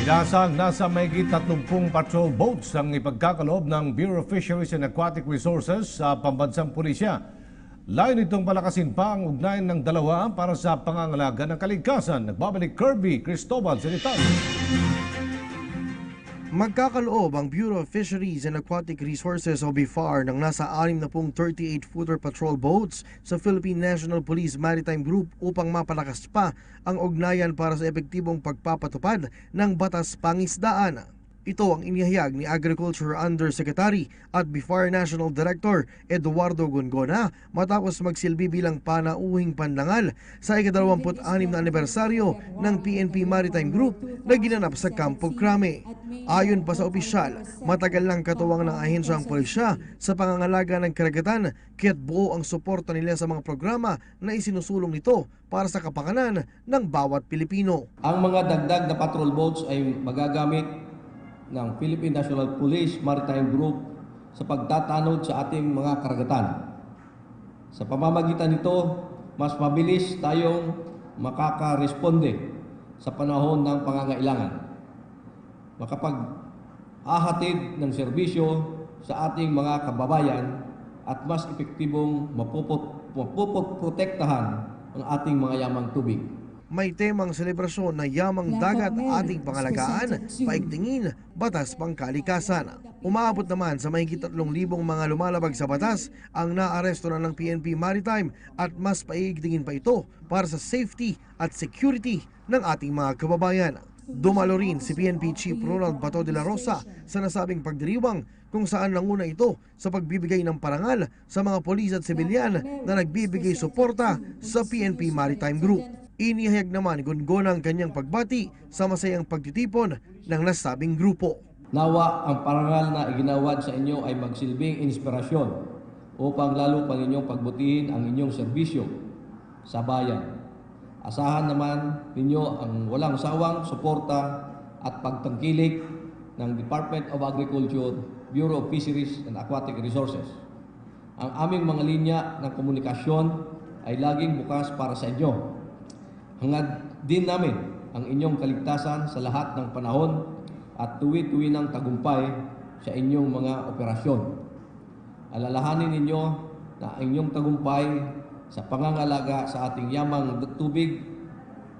Inasang nasa mahigit 30 patrol boats ang ipagkakaloob ng Bureau of Fisheries and Aquatic Resources sa pambansang pulisya. Layo nitong palakasin pa ang ugnayan ng dalawa para sa pangangalaga ng kaligtasan. Nagbabalik Kirby Cristobal sa detalye. Magkakaloob ang Bureau of Fisheries and Aquatic Resources o BIFAR ng nasa 60 38-footer patrol boats sa Philippine National Police Maritime Group upang mapalakas pa ang ugnayan para sa epektibong pagpapatupad ng batas pangisdaan. Ito ang inihayag ni Agriculture Undersecretary at BIFAR National Director Eduardo Gongona matapos magsilbi bilang panauhing pandangal sa ika-26 na anibersaryo ng PNP Maritime Group na ginanap sa Campo Crame. Ayon pa sa opisyal, matagal lang katuwang ng ahensya ang pulisya sa pangangalaga ng karagatan kaya't buo ang suporta nila sa mga programa na isinusulong nito para sa kapakanan ng bawat Pilipino. Ang mga dagdag na patrol boats ay magagamit ng Philippine National Police Maritime Group sa pagtatanod sa ating mga karagatan. Sa pamamagitan nito, mas mabilis tayong makakaresponde sa panahon ng pangangailangan. Makapag-ahatid ng serbisyo sa ating mga kababayan at mas epektibong mapupot, ang ating mga yamang tubig. May temang selebrasyon na yamang dagat ating pangalagaan, paigtingin, batas pangkalikasan. Umaabot naman sa mahigit 3,000 mga lumalabag sa batas ang naaresto na ng PNP Maritime at mas paigtingin pa ito para sa safety at security ng ating mga kababayan. Dumalo rin si PNP Chief Ronald Bato de la Rosa sa nasabing pagdiriwang kung saan nanguna ito sa pagbibigay ng parangal sa mga polis at sibilyan na nagbibigay suporta sa PNP Maritime Group. Inihayag naman gungon ang kanyang pagbati sa masayang pagtitipon ng nasabing grupo. Nawa ang parangal na iginawad sa inyo ay magsilbing inspirasyon upang lalo pang inyong pagbutihin ang inyong serbisyo sa bayan. Asahan naman ninyo ang walang sawang suporta at pagtangkilik ng Department of Agriculture, Bureau of Fisheries and Aquatic Resources. Ang aming mga linya ng komunikasyon ay laging bukas para sa inyo. Hangad din namin ang inyong kaligtasan sa lahat ng panahon at tuwi-tuwi ng tagumpay sa inyong mga operasyon. Alalahanin ninyo na ang inyong tagumpay sa pangangalaga sa ating yamang tubig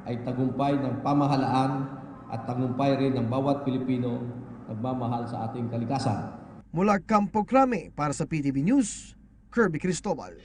ay tagumpay ng pamahalaan at tagumpay rin ng bawat Pilipino nagmamahal sa ating kalikasan. Mula Campo Crame para sa PTV News, Kirby Cristobal.